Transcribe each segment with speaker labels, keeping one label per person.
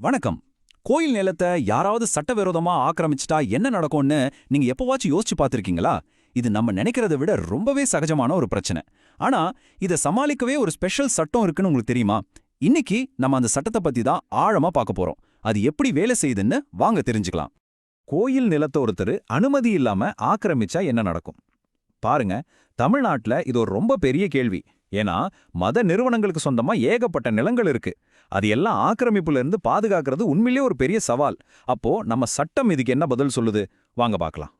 Speaker 1: வணக்கம். கோயில் நிலத்தை யாராவது சட்டவிரோதமா ஆக்கிரமிச்சிட்டா என்ன நடக்கும்னு நீங்க எப்பவாச்சும் யோசிச்சு பார்த்துருக்கீங்களா? இது நம்ம நினைக்கிறத விட ரொம்பவே சகஜமான ஒரு பிரச்சனை. ஆனா இதை சமாளிக்கவே ஒரு ஸ்பெஷல் சட்டம் இருக்குன்னு உங்களுக்கு தெரியுமா? இன்னைக்கு நம்ம அந்த சட்டத்தை பத்தி தான் ஆழமா பார்க்க போறோம். அது எப்படி வேலை செய்யுதுன்னு வாங்க தெரிஞ்சுக்கலாம். கோயில் நிலத்தை ஒருத்தர் அனுமதி இல்லாம ஆக்கிரமிச்சா என்ன நடக்கும்? பாருங்க தமிழ்நாட்டுல இது ஒரு ரொம்ப பெரிய கேள்வி. ஏன்னா மத நிறுவனங்களுக்கு சொந்தமா ஏகப்பட்ட நிலங்கள் இருக்கு. அது எல்லாம் ஆக்கிரமிப்புல இருந்து பாதுகாக்கிறது உண்மையிலேயே ஒரு பெரிய சவால். அப்போ நம்ம சட்டம் இதுக்கு என்ன பதில் சொல்லுது? வாங்க பார்க்கலாம்.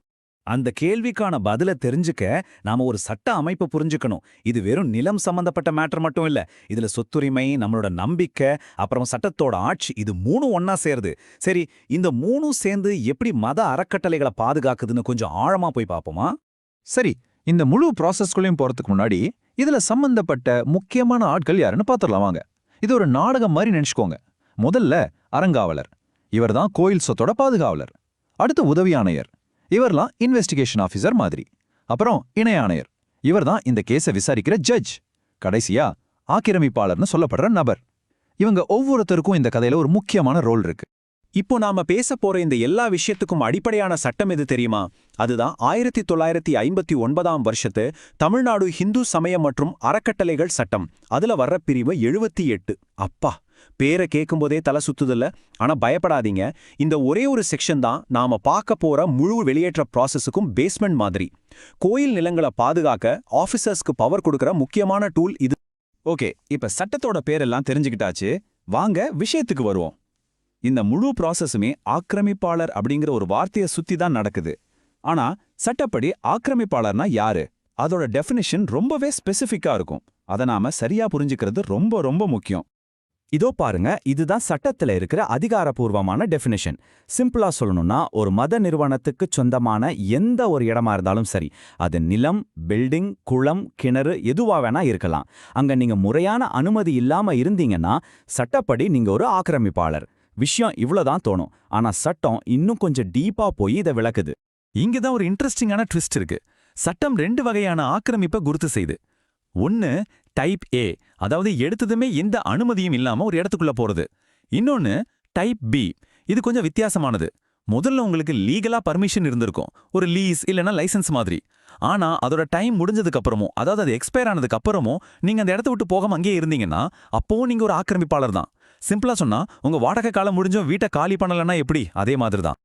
Speaker 1: அந்த கேள்விக்கான பதில தெரிஞ்சுக்க நாம ஒரு சட்ட அமைப்பு புரிஞ்சுக்கணும். இது வெறும் நிலம் சம்பந்தப்பட்ட மேட்டர் மட்டும் இல்ல இதுல சொத்துரிமை நம்மளோட நம்பிக்கை அப்புறம் சட்டத்தோட ஆட்சி இது மூணும் ஒன்னா சேருது. சரி இந்த மூணும் சேர்ந்து எப்படி மத அறக்கட்டளைகளை பாதுகாக்குதுன்னு கொஞ்சம் ஆழமா போய் பார்ப்போமா?
Speaker 2: சரி இந்த முழு ப்ராசஸ்குள்ளேயும் போறதுக்கு முன்னாடி இதுல சம்பந்தப்பட்ட முக்கியமான ஆட்கள் யாருன்னு பாத்துடலாம் வாங்க. இது ஒரு நாடகம் மாதிரி நினைச்சுக்கோங்க. முதல்ல அறங்காவலர். இவர்தான் கோயில் சொத்தோட பாதுகாவலர். அடுத்து உதவி ஆணையர். இவர்லாம் இன்வெஸ்டிகேஷன் ஆஃபீஸர் மாதிரி. அப்புறம் இணை ஆணையர். இவர்தான் இந்த கேஸை விசாரிக்கிற ஜட்ஜ் கடைசியா ஆக்கிரமிப்பாளர்னு சொல்லப்படுற நபர். இவங்க ஒவ்வொருத்தருக்கும் இந்த கதையில ஒரு முக்கியமான ரோல் இருக்கு.
Speaker 1: இப்போ நாம பேச போற இந்த எல்லா விஷயத்துக்கும் அடிப்படையான சட்டம் எது தெரியுமா? அதுதான் ஆயிரத்தி தொள்ளாயிரத்தி ஐம்பத்தி ஒன்பதாம் வருஷத்து தமிழ்நாடு ஹிந்து சமயம் மற்றும் அறக்கட்டளைகள் சட்டம். அதுல வர்ற பிரிவு எழுபத்தி எட்டு. அப்பா பேரை கேட்கும்போதே தலை சுத்துதில்ல. ஆனா பயப்படாதீங்க. இந்த ஒரே ஒரு செக்ஷன் தான் நாம பார்க்க போற முழு வெளியேற்ற ப்ராசஸுக்கும் பேஸ்மெண்ட் மாதிரி. கோயில் நிலங்களை பாதுகாக்க ஆஃபீஸர்ஸ்க்கு பவர் கொடுக்கற முக்கியமான டூல் இது. ஓகே இப்ப சட்டத்தோட பேரெல்லாம் தெரிஞ்சுக்கிட்டாச்சு. வாங்க விஷயத்துக்கு வருவோம். இந்த முழு ப்ராசஸுமே ஆக்கிரமிப்பாளர் அப்படிங்கிற ஒரு வார்த்தையை சுத்தி தான் நடக்குது. ஆனா சட்டப்படி ஆக்கிரமிப்பாளர்னா யாரு? அதோட டெஃபினிஷன் ரொம்பவே ஸ்பெசிஃபிக்கா இருக்கும். அதை நாம சரியா புரிஞ்சுக்கிறது ரொம்ப ரொம்ப முக்கியம். இதோ பாருங்க இதுதான் சட்டத்துல இருக்கிற அதிகாரப்பூர்வமான டெஃபினிஷன் சிம்பிளா சொல்லணும்னா ஒரு மத நிறுவனத்துக்கு சொந்தமான எந்த ஒரு இடமா இருந்தாலும் சரி அது நிலம் பில்டிங் குளம் கிணறு எதுவா வேணா இருக்கலாம். அங்க நீங்க முறையான அனுமதி இல்லாம இருந்தீங்கன்னா சட்டப்படி நீங்க ஒரு ஆக்கிரமிப்பாளர். விஷயம் இவ்வளவுதான் தோணும். ஆனா சட்டம் இன்னும் கொஞ்சம் டீப்பா போய் இதை விளக்குது. இங்கதான் ஒரு இன்ட்ரெஸ்டிங்கான ட்விஸ்ட் இருக்கு. சட்டம் ரெண்டு வகையான ஆக்கிரமிப்பை குருத்து செய்து. ஒன்னு டைப் ஏ அதாவது எடுத்ததுமே எந்த அனுமதியும் இல்லாம ஒரு இடத்துக்குள்ள போறது. இன்னொன்னு டைப் பி இது கொஞ்சம் வித்தியாசமானது. முதல்ல உங்களுக்கு லீகலா பர்மிஷன் இருந்திருக்கும். ஒரு லீஸ் இல்லைன்னா லைசன்ஸ் மாதிரி. ஆனா அதோட டைம் முடிஞ்சதுக்கு அப்புறமும் அதாவது அது எக்ஸ்பயர் ஆனதுக்கு அப்புறமும் நீங்க அந்த இடத்த விட்டு போகாம அங்கேயே இருந்தீங்கன்னா அப்பவும் நீங்க ஒரு ஆக்கிரமிப்பாளர் தான். சிம்பிளா சொன்னா உங்க வாடகை காலம் முடிஞ்சும் வீட்டை காலி பண்ணலன்னா எப்படி? அதே மாதிரி தான்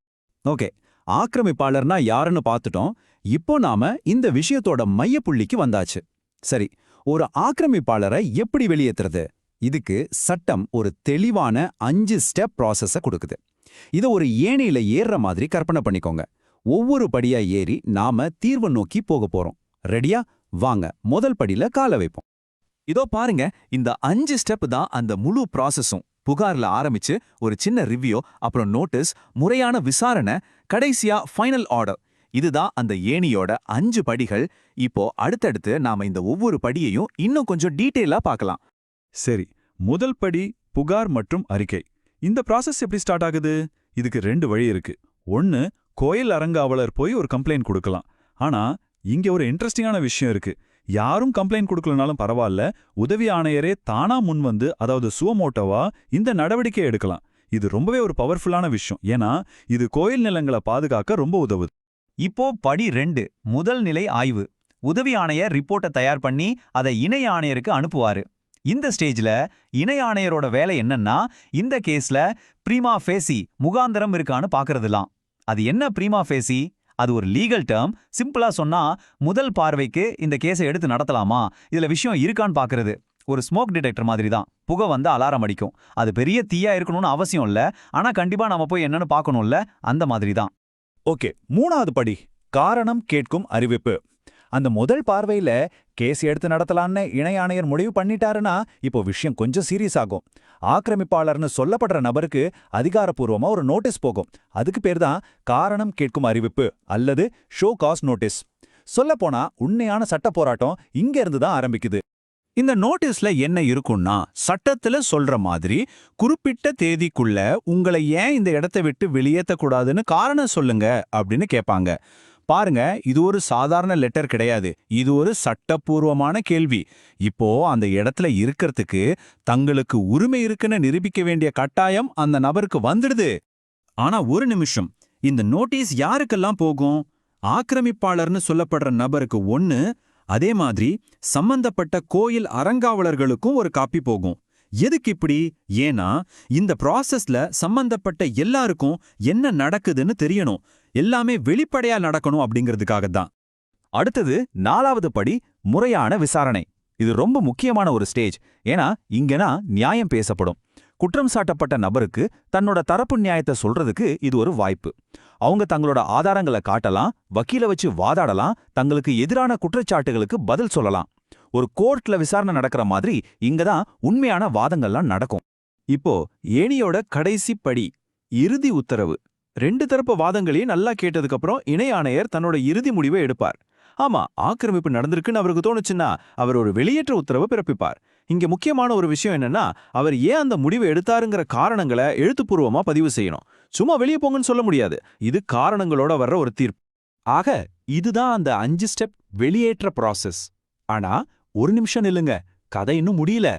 Speaker 1: ஓகே ஆக்கிரமிப்பாளர்னா யாருன்னு பார்த்துட்டோம். இப்போ நாம இந்த விஷயத்தோட மையப்புள்ளிக்கு வந்தாச்சு. சரி ஒரு ஆக்கிரமிப்பாளரை எப்படி வெளியேத்துறது? இதுக்கு சட்டம் ஒரு தெளிவான அஞ்சு ஸ்டெப் ப்ராசஸ கொடுக்குது. இதை ஒரு ஏணியில ஏறுற மாதிரி கற்பனை பண்ணிக்கோங்க. ஒவ்வொரு படியா ஏறி நாம தீர்வு நோக்கி போக போறோம். ரெடியா வாங்க. முதல் படியில கால வைப்போம். இதோ பாருங்க இந்த அஞ்சு ஸ்டெப் தான் அந்த முழு ப்ராசஸும் புகார்ல ஆரம்பிச்சு ஒரு சின்ன ரிவ்யூ அப்புறம் நோட்டீஸ் முறையான விசாரணை கடைசியா ஃபைனல் ஆர்டர் இதுதான் அந்த ஏணியோட அஞ்சு படிகள். இப்போ அடுத்தடுத்து நாம இந்த ஒவ்வொரு படியையும் இன்னும் கொஞ்சம் டீட்டெயிலா பார்க்கலாம்.
Speaker 3: சரி முதல் படி புகார் மற்றும் அறிக்கை. இந்த ப்ராசஸ் எப்படி ஸ்டார்ட் ஆகுது? இதுக்கு ரெண்டு வழி இருக்கு. ஒன்னு கோயில் அரங்காவலர் போய் ஒரு கம்ப்ளைண்ட் கொடுக்கலாம். ஆனா இங்க ஒரு இன்ட்ரெஸ்டிங்கான விஷயம் இருக்கு. யாரும் கம்ப்ளைண்ட் கொடுக்கலனாலும் பரவாயில்ல. உதவி ஆணையரே தானா முன் வந்து அதாவது சுவமோட்டோவா இந்த நடவடிக்கை எடுக்கலாம். இது ரொம்பவே ஒரு பவர்ஃபுல்லான விஷயம். ஏன்னா இது கோயில் நிலங்களை பாதுகாக்க ரொம்ப உதவுது.
Speaker 4: இப்போ படி ரெண்டு முதல் நிலை ஆய்வு. உதவி ஆணையர் ரிப்போர்ட்டை தயார் பண்ணி அதை இணை ஆணையருக்கு அனுப்புவாரு. இந்த ஸ்டேஜ்ல இணை ஆணையரோட வேலை என்னன்னா இந்த கேஸ்ல ப்ரீமா ஃபேசி முகாந்திரம் இருக்கான்னு பார்க்கறதுலாம் அது என்ன ப்ரீமா ஃபேசி அது ஒரு லீகல் டேர்ம் சிம்பிளா சொன்னா முதல் பார்வைக்கு இந்த கேஸை எடுத்து நடத்தலாமா? இதுல விஷயம் இருக்கான்னு பாக்குறது ஒரு ஸ்மோக் டிடெக்டர் மாதிரி தான் புகை வந்து அலாரம் அடிக்கும். அது பெரிய தீயா இருக்கணும்னு அவசியம் இல்ல. ஆனா கண்டிப்பா நம்ம போய் என்னன்னு பார்க்கணும்ல அந்த மாதிரி தான்
Speaker 1: ஓகே மூணாவது படி காரணம் கேட்கும் அறிவிப்பு. அந்த முதல் பார்வையில கேஸ் எடுத்து நடத்தலான்னு இணை ஆணையர் முடிவு பண்ணிட்டாருன்னா இப்போ விஷயம் கொஞ்சம் சீரியஸ் ஆகும். ஆக்கிரமிப்பாளர்னு சொல்லப்படுற நபருக்கு அதிகாரப்பூர்வமா ஒரு நோட்டீஸ் போகும். அதுக்கு பேர் தான் காரணம் கேட்கும் அறிவிப்பு அல்லது ஷோ காஸ் நோட்டீஸ் சொல்லப்போனா உண்மையான சட்ட போராட்டம் இங்க இருந்து தான் ஆரம்பிக்குது. இந்த நோட்டீஸ்ல என்ன இருக்கும்னா சட்டத்துல சொல்ற மாதிரி குறிப்பிட்ட தேதிக்குள்ள உங்களை ஏன் இந்த இடத்தை விட்டு வெளியேற்றக்கூடாதுன்னு காரணம் சொல்லுங்க அப்படின்னு கேட்பாங்க. பாருங்க இது ஒரு சாதாரண லெட்டர் கிடையாது. இது ஒரு சட்டப்பூர்வமான கேள்வி. இப்போ அந்த இடத்துல இருக்கிறதுக்கு தங்களுக்கு உரிமை இருக்குன்னு நிரூபிக்க வேண்டிய கட்டாயம் அந்த நபருக்கு வந்துடுது.
Speaker 3: ஆனா ஒரு நிமிஷம். இந்த நோட்டீஸ் யாருக்கெல்லாம் போகும்? ஆக்கிரமிப்பாளர்னு சொல்லப்படுற நபருக்கு ஒன்னு அதே மாதிரி சம்பந்தப்பட்ட கோயில் அறங்காவலர்களுக்கும் ஒரு காப்பி போகும். எதுக்கு இப்படி? ஏன்னா இந்த ப்ராசஸ்ல சம்பந்தப்பட்ட எல்லாருக்கும் என்ன நடக்குதுன்னு தெரியணும். எல்லாமே வெளிப்படையா நடக்கணும் அப்படிங்கிறதுக்காக தான்
Speaker 4: அடுத்தது நாலாவது படி முறையான விசாரணை. இது ரொம்ப முக்கியமான ஒரு ஸ்டேஜ். ஏன்னா இங்கனா நியாயம் பேசப்படும். குற்றம் சாட்டப்பட்ட நபருக்கு தன்னோட தரப்பு நியாயத்தை சொல்றதுக்கு இது ஒரு வாய்ப்பு. அவங்க தங்களோட ஆதாரங்களை காட்டலாம் வக்கீல வச்சு வாதாடலாம் தங்களுக்கு எதிரான குற்றச்சாட்டுகளுக்கு பதில் சொல்லலாம். ஒரு கோர்ட்ல விசாரணை நடக்கிற மாதிரி இங்க தான் உண்மையான வாதங்கள்லாம் நடக்கும்.
Speaker 2: இப்போ ஏணியோட கடைசி படி இறுதி உத்தரவு. ரெண்டு தரப்பு வாதங்களையும் நல்லா கேட்டதுக்கு அப்புறம் இணை ஆணையர் தன்னோட இறுதி முடிவை எடுப்பார். ஆமா ஆக்கிரமிப்பு நடந்திருக்குன்னு அவருக்கு தோணுச்சுன்னா அவர் ஒரு வெளியேற்ற உத்தரவை பிறப்பிப்பார். இங்க முக்கியமான ஒரு விஷயம் என்னன்னா அவர் ஏன் அந்த முடிவை எடுத்தாருங்கிற காரணங்களை எழுத்துப்பூர்வமா பதிவு செய்யணும். சும்மா வெளியே போங்கன்னு சொல்ல முடியாது. இது காரணங்களோட வர்ற ஒரு தீர்ப்பு. ஆக இதுதான் அந்த அஞ்சு ஸ்டெப் வெளியேற்ற ப்ராசஸ் ஆனா ஒரு நிமிஷம் இல்லைங்க கதை இன்னும் முடியல.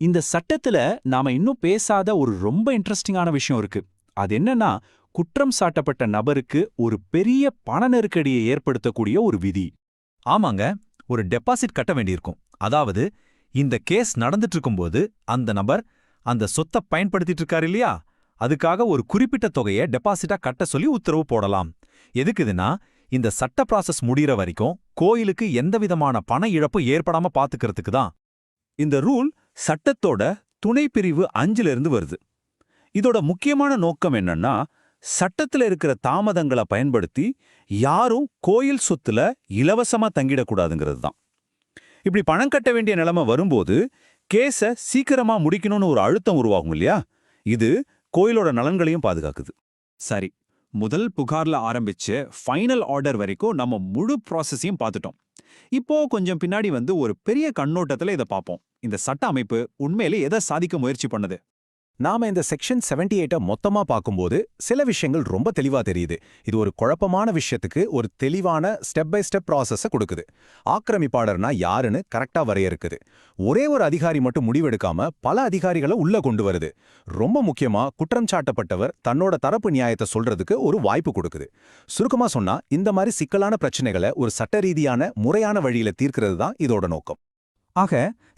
Speaker 2: இந்த சட்டத்துல நாம இன்னும் பேசாத ஒரு ரொம்ப இன்ட்ரெஸ்டிங்கான விஷயம் இருக்கு. அது என்னன்னா குற்றம் சாட்டப்பட்ட நபருக்கு ஒரு பெரிய பண நெருக்கடியை ஏற்படுத்தக்கூடிய ஒரு விதி.
Speaker 4: ஆமாங்க ஒரு டெபாசிட் கட்ட வேண்டியிருக்கும். அதாவது இந்த கேஸ் நடந்துட்டு இருக்கும்போது அந்த நபர் அந்த சொத்தை பயன்படுத்திட்டு இருக்காரு இல்லையா? அதுக்காக ஒரு குறிப்பிட்ட தொகையை டெபாசிட்டா கட்ட சொல்லி உத்தரவு போடலாம். எதுக்குதுன்னா இந்த சட்ட ப்ராசஸ் முடிகிற வரைக்கும் கோயிலுக்கு எந்தவிதமான பண இழப்பு ஏற்படாம பாத்துக்கிறதுக்கு தான்.
Speaker 1: இந்த ரூல் சட்டத்தோட துணை பிரிவு அஞ்சுல இருந்து வருது. இதோட முக்கியமான நோக்கம் என்னன்னா சட்டத்துல இருக்கிற தாமதங்களை பயன்படுத்தி யாரும் கோயில் சொத்துல இலவசமா தங்கிடக்கூடாதுங்கிறது தான் இப்படி பணம் கட்ட வேண்டிய நிலைமை வரும்போது கேஸ சீக்கிரமா முடிக்கணும்னு ஒரு அழுத்தம் உருவாகும் இல்லையா? இது கோயிலோட நலன்களையும் பாதுகாக்குது. சரி முதல் புகார்ல ஆரம்பிச்சு ஃபைனல் ஆர்டர் வரைக்கும் நம்ம முழு ப்ராசஸையும் பார்த்துட்டோம். இப்போ கொஞ்சம் பின்னாடி வந்து ஒரு பெரிய கண்ணோட்டத்துல இதை பார்ப்போம். இந்த சட்ட அமைப்பு உண்மையிலே எதை சாதிக்க முயற்சி பண்ணுது? நாம இந்த செக்ஷன் 78 எயிட்டை மொத்தமா பார்க்கும்போது சில விஷயங்கள் ரொம்ப தெளிவா தெரியுது. இது ஒரு குழப்பமான விஷயத்துக்கு ஒரு தெளிவான ஸ்டெப் பை ஸ்டெப் ப்ராசஸ கொடுக்குது. ஆக்கிரமிப்பாளர்னா யாருன்னு கரெக்டா வரையறுக்குது. ஒரே ஒரு அதிகாரி மட்டும் முடிவெடுக்காம பல அதிகாரிகளை உள்ள கொண்டு வருது. ரொம்ப முக்கியமா குற்றம் சாட்டப்பட்டவர் தன்னோட தரப்பு நியாயத்தை சொல்றதுக்கு ஒரு வாய்ப்பு கொடுக்குது. சுருக்கமா சொன்னா இந்த மாதிரி சிக்கலான பிரச்சனைகளை ஒரு சட்ட ரீதியான முறையான வழியில தீர்க்கிறது தான் இதோட நோக்கம்.
Speaker 4: ஆக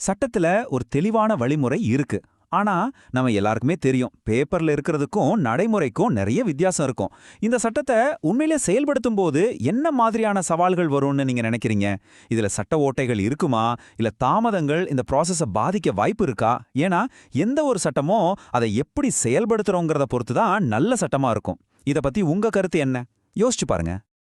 Speaker 4: சட்டத்துல ஒரு தெளிவான வழிமுறை இருக்கு. ஆனா நம்ம எல்லாருக்குமே தெரியும். பேப்பர்ல இருக்கிறதுக்கும் நடைமுறைக்கும் நிறைய வித்தியாசம் இருக்கும். இந்த சட்டத்தை உண்மையிலே செயல்படுத்தும் போது என்ன மாதிரியான சவால்கள் வரும்னு நீங்க நினைக்கிறீங்க? இதுல சட்ட ஓட்டைகள் இருக்குமா? இல்ல தாமதங்கள் இந்த ப்ராசஸை பாதிக்க வாய்ப்பு இருக்கா? ஏன்னா எந்த ஒரு சட்டமும் அதை எப்படி செயல்படுத்துறோங்கிறத பொறுத்து தான் நல்ல சட்டமா இருக்கும். இத பத்தி உங்க கருத்து என்ன? யோசிச்சு பாருங்க.